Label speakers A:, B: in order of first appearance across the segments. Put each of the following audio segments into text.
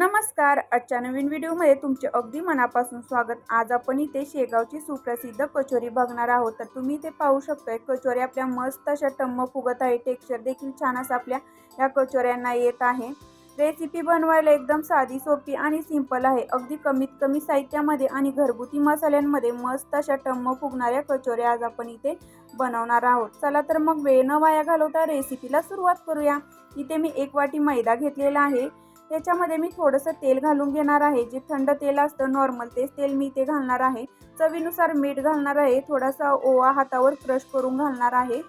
A: नमस्कार. आजच्या नवीन व्हिडिओमध्ये तुमचे अगदी मनापासून स्वागत. आज आपण इथे शेगावची सुप्रसिद्ध कचोरी बघणार आहोत. तर तुम्ही इथे पाहू शकताय कचोरी आपल्या मस्त अशा टम्म फुगत आहे. टेक्स्चर देखील छान असं आपल्या या कचोऱ्यांना येत आहे. रेसिपी बनवायला एकदम साधी सोपी आणि सिंपल आहे. अगदी कमीत कमी साहित्यामध्ये आणि घरगुती मसाल्यांमध्ये मस्त अशा टम्म फुगणाऱ्या कचोऱ्या आज आपण इथे बनवणार आहोत. चला तर मग वेळ न वाया घालवता रेसिपीला सुरुवात करूया. इथे मी एक वाटी मैदा घेतलेला आहे. त्याच्यामध्ये मी थोडंसं तेल घालून घेणार आहे. जे थंड तेल असतं नॉर्मल तेच तेल मी ते घालणार आहे. चवीनुसार मीठ घालणार आहे. थोडासा ओवा हातावर क्रश करून घालणार आहे.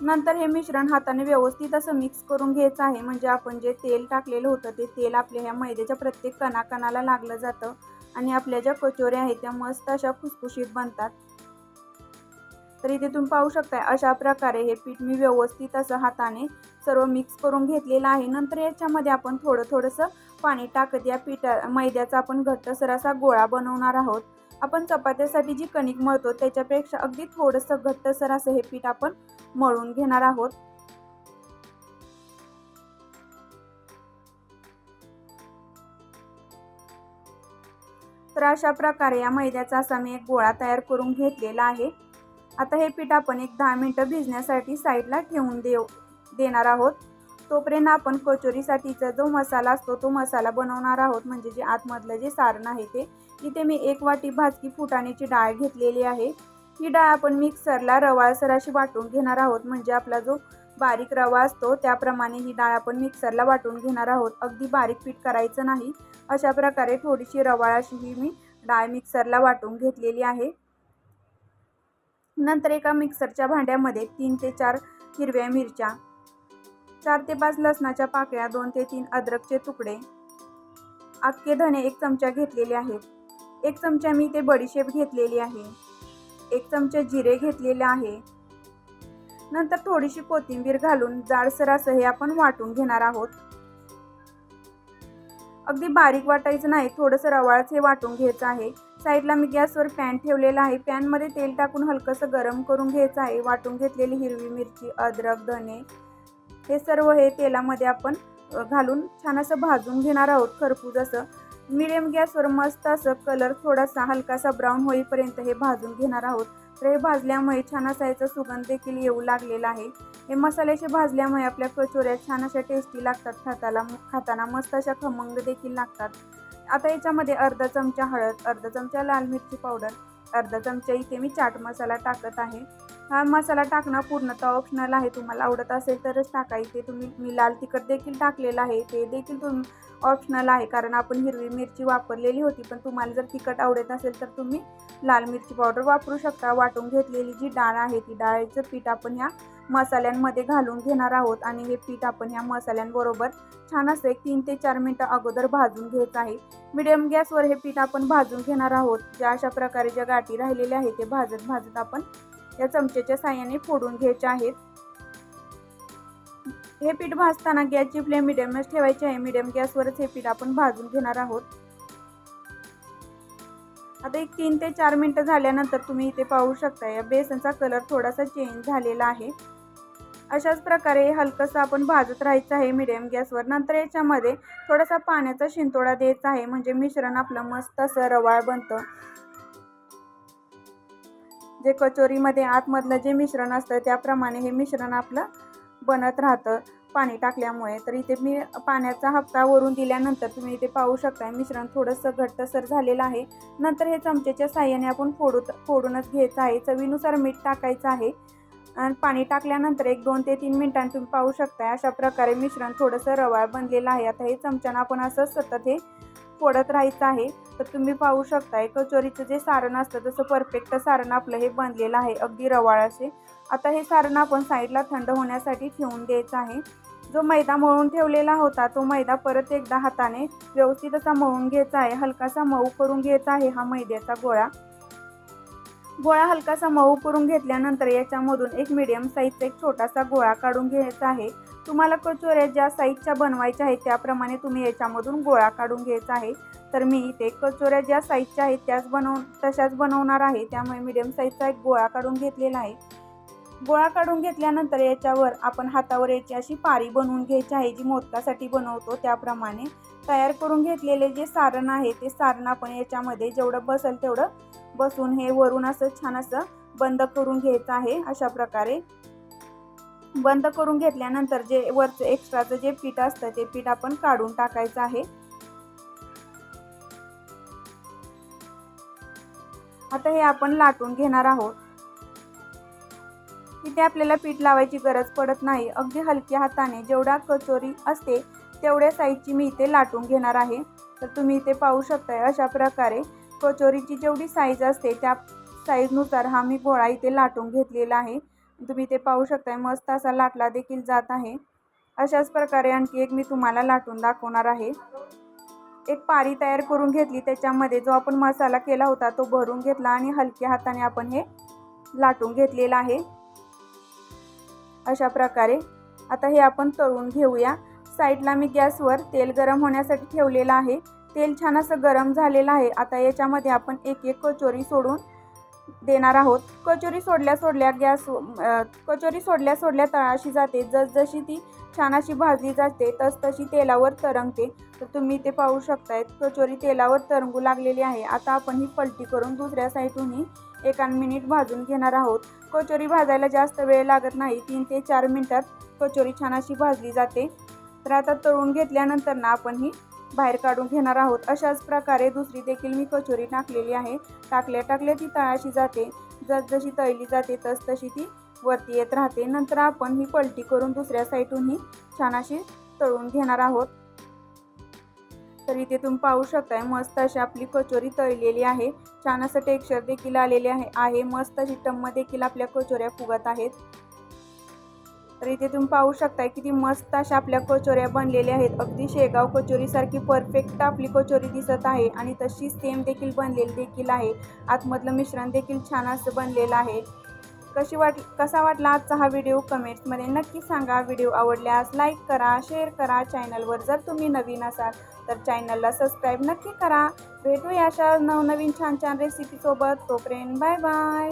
A: नंतर हे मिश्रण हाताने व्यवस्थित असं मिक्स करून घ्यायचं आहे. म्हणजे आपण जे तेल टाकलेलं होतं ते तेल आपल्या ह्या मैद्याच्या प्रत्येक कणाकणाला लागलं जातं. आणि आपल्या ज्या कचोऱ्या आहेत त्या मस्त अशा खुसखुशीत बनतात. तर इथे तुम्ही पाहू शकताय अशा प्रकारे हे पीठ मी व्यवस्थित असं हाताने सर्व मिक्स करून घेतलेलं आहे. नंतर याच्यामध्ये आपण थोडं थोडंसं पाणी टाकत या पिठा मैद्याचा आपण घट्टसर असा गोळा बनवणार आहोत. आपण चपात्यासाठी जी कणिक मळतो त्याच्यापेक्षा अगदी थोडंसं घट्टसर असं हे पीठ आपण मळून घेणार आहोत. तर अशा प्रकारे या मैद्याचा असा मी एक गोळा तयार करून घेतलेला आहे. आता हे पीठ आपण एक दहा मिनटं भिजण्यासाठी साईडला ठेवून देऊ देणार आहोत. तोपर्यंत आपण कचोरीसाठीचा जो मसाला असतो तो मसाला बनवणार आहोत. म्हणजे जे आतमधलं जे सारण आहे ते. इथे मी एक वाटी भाजकी फुटाण्याची डाळ घेतलेली आहे. ही डाळ आपण मिक्सरला रवाळसर अशी वाटून घेणार आहोत. म्हणजे आपला जो बारीक रवा असतो त्याप्रमाणे ही डाळ आपण मिक्सरला वाटून घेणार आहोत. अगदी बारीक पीठ करायचं नाही. अशा प्रकारे थोडीशी रवाळ अशी ही मी डाळ मिक्सरला वाटून घेतलेली आहे. नंतर एका मिक्सरच्या भांड्यामध्ये तीन ते चार हिरव्या मिरच्या चार ते पाच लसणाच्या पाकळ्या दोन ते तीन अद्रकचे तुकडे अख्खे धणे एक चमचा घेतलेले आहेत. एक चमचा मी ते बडीशेप घेतलेली आहे. एक चमचा जिरे घेतलेले आहे. नंतर थोडीशी कोथिंबीर घालून जाडसर असं हे आपण वाटून घेणार आहोत. अगदी बारीक वाटायचं नाही थोडंसं रवाळच हे वाटून घ्यायचं आहे. साईडला मी गॅसवर पॅन ठेवलेला आहे. पॅनमध्ये तेल टाकून हलकंसं गरम करून घ्यायचं आहे. वाटून घेतलेली हिरवी मिरची अद्रक धने हे सर्व हे तेलामध्ये आपण घालून छान असं भाजून घेणार आहोत. खरपूज असं. मिडियम गॅसवर मस्त असं कलर थोडासा हलकासा ब्राऊन होईपर्यंत हे भाजून घेणार आहोत. तर हे भाजल्यामुळे छान असा याचा सुगंध देखील येऊ लागलेला आहे. हे मसाल्याचे भाजल्यामुळे आपल्या कचोऱ्या छान अशा टेस्टी लागतात खाताला खाताना मस्त अशा खमंग देखील लागतात. आता याच्यामध्ये अर्धा चमचा हळद अर्धा चमचा लाल मिरची पावडर अर्धा चमचा इथे मी चाट मसाला टाकत आहे. हा मसाला टाकणं पूर्णतः ऑप्शनल आहे. तुम्हाला आवडत असेल तरच टाका. इथे तुम्ही मी लाल तिखट देखील टाकलेलं आहे. ते देखील तुम ऑप्शनल आहे. कारण आपण हिरवी मिरची वापरलेली होती. पण तुम्हाला जर तिखट आवडत असेल तर तुम्ही लाल मिरची पावडर वापरू शकता. वाटून घेतलेली जी डाळ आहे ती डाळीचं पीठ आपण ह्या मसाल्यांमध्ये घालून घेणार आहोत आणि हे पीठ आपण ह्या मसाल्यांबरोबर छान असं एक तीन ते चार मिनटं अगोदर भाजून घ्यायचं आहे. मिडियम गॅसवर हे पीठ आपण भाजून घेणार आहोत. ज्या अशा प्रकारे ज्या गाठी राहिलेल्या आहेत ते भाजत भाजत आपण या चमच्याच्या साह्याने फोडून घ्यायचे आहेत. हे पीठ भाजताना गॅसची फ्लेम मिडियमच ठेवायची आहे. मिडियम गॅसवरच हे पीठ आपण भाजून घेणार आहोत. आता एक तीन ते चार मिनटं झाल्यानंतर तुम्ही इथे पाहू शकता या बेसनचा कलर थोडासा चेंज झालेला आहे. अशाच प्रकारे हलकंसं आपण भाजत राहायचं आहे मिडियम गॅसवर नंतर याच्यामध्ये थोडासा पाण्याचा शिंतोडा द्यायचा आहे. म्हणजे मिश्रण आपलं मस्त असं रवाळ बनतं. जे कचोरीमध्ये आतमधलं जे मिश्रण असतं त्याप्रमाणे हे मिश्रण आपलं बनत राहतं पाणी टाकल्यामुळे. तर इथे मी पाण्याचा हप्ता वरून दिल्यानंतर तुम्ही इथे पाहू शकता मिश्रण थोडंसं घट्टसर झालेलं आहे. नंतर हे चमच्याच्या साह्याने आपण फोडू फोडूनच घ्यायचं आहे. चवीनुसार मीठ टाकायचं आहे. आणि पाणी टाकल्यानंतर एक दोन ते तीन मिनिटांनी तुम्ही पाहू शकता अशा प्रकारे मिश्रण थोडंसं रवाळ बनलेलं आहे. आता हे चमच्यानं आपण असं सतत हे फोडत राहायचं आहे. तर तुम्ही पाहू शकताय कचोरीचं जे सारण असतं तसं परफेक्ट सारण आपलं हे बनलेलं आहे. अगदी रवाळ असे. आता हे सारण आपण साईडला थंड होण्यासाठी ठेवून द्यायचं आहे. जो मैदा मळून ठेवलेला होता तो मैदा परत एकदा हाताने व्यवस्थित असा मळून घ्यायचा आहे. हलकासा मऊ करून घ्यायचा आहे हा मैद्याचा गोळा. गोळा हलकासा मऊ करून घेतल्यानंतर याच्यामधून एक मीडियम साईजचा एक छोटासा गोळा काढून घ्यायचा आहे. तुम्हाला कचोऱ्या ज्या साईजच्या बनवायच्या आहेत त्याप्रमाणे तुम्ही याच्यामधून गोळा काढून घ्यायचा आहे. तर मी इथे कचोऱ्या ज्या साईजच्या आहेत त्याच बनव तशाच बनवणार आहे. त्यामुळे मीडियम साईजचा एक गोळा काढून घेतलेला आहे. गोळा काढून घेतल्यानंतर याच्यावर आपण हातावर याची अशी पारी बनवून घ्यायची आहे जी मोदकासाठी बनवतो. त्याप्रमाणे तयार करून घेतलेले जे सारण आहे ते सारण आपण याच्यामध्ये जेवढं बसेल तेवढं बसून हे वरून असं छान असं बंद करून घ्यायचं आहे अशा प्रकारे. बंद करून घेतल्यानंतर जे वरचं एक्स्ट्राचं जे पीठ असतं ते पीठ आपण काढून टाकायचं आहे. आता हे आपण लाटून घेणार आहोत. इथे आपल्याला पीठ लावायची गरज पडत नाही. अगदी हलक्या हाताने जेवढा कचोरी असते तेवढ्या साईजची मी इथे लाटून घेणार आहे. तर तुम्ही इथे पाहू शकताय अशा प्रकारे कचोरीची जेवढी साईज असते त्या साईजनुसार हा मी गोळा इथे लाटून घेतलेला आहे. तुम्ही इथे पाहू शकताय मस्त असा लाटला देखील जात आहे. अशाच प्रकारे आणखी एक मी तुम्हाला लाटून दाखवणार आहे. एक पारी तयार करून घेतली त्याच्यामध्ये जो आपण मसाला केला होता तो भरून घेतला आणि हलक्या हाताने आपण हे लाटून घेतलेलं आहे. अशा प्रकारे. आता हे आपण तळून घेऊया. साईडला मी गॅसवर तेल गरम होण्यासाठी ठेवलेलं आहे. तेल छान असं गरम झालेलं आहे. आता याच्यामध्ये आपण एक एक कचोरी सोडून देणार आहोत. कचोरी सोडल्या सोडल्या गॅस कचोरी सोडल्या सोडल्या तळाशी जाते. जसजशी ती छान अशी भाजली जाते तस तशी तेलावर तरंगते. तर तुम्ही ते पाहू शकताय कचोरी तेलावर तरंगू लागलेली आहे. आता आपण ही पलटी करून दुसऱ्या साईडूनही एका मिनिट भाजून घेणार आहोत. कचोरी भाजायला जास्त वेळ लागत नाही. तीन ते चार मिनटात कचोरी छान अशी भाजली जाते. तर आता तळून घेतल्यानंतर ना आपण ही बाहेर काढून घेणार आहोत. अशाच प्रकारे दुसरी देखील मी कचोरी टाकलेली आहे. टाकल्या टाकल्या ती तळाशी जाते. जसजशी तळली जाते तस तशी ती वरती येत राहते. नंतर आपण ही पलटी करून दुसऱ्या साईडूनही छान अशी तळून घेणार आहोत. तर इथे तुम्ही पाहू शकताय मस्त अशी आपली कचोरी तळलेली आहे. छान असं टेक्स्चर देखील आलेले आहे. आहे मस्त अशी टम्म देखील आपल्या कचोऱ्या फुगत आहेत. तर इथे तुम्ही पाहू शकताय किती मस्त अशा आपल्या कचोऱ्या बनलेल्या आहेत. अगदी शेगाव कचोरीसारखी परफेक्ट आपली कचोरी दिसत आहे आणि तशी सेम देखील बनलेली देखील आहे. आतमधलं मिश्रण देखील छान असं बनलेलं आहे. कशी वाट कसा वाटला आजचा हा व्हिडिओ कमेंट्समध्ये नक्की सांगा. व्हिडिओ आवडल्यास लाईक करा शेअर करा. चॅनलवर जर तुम्ही नवीन असाल तर चॅनलला सबस्क्राईब नक्की करा. भेटूया अशा नवनवीन छान छान रेसिपीसोबत तोपर्यंत बाय बाय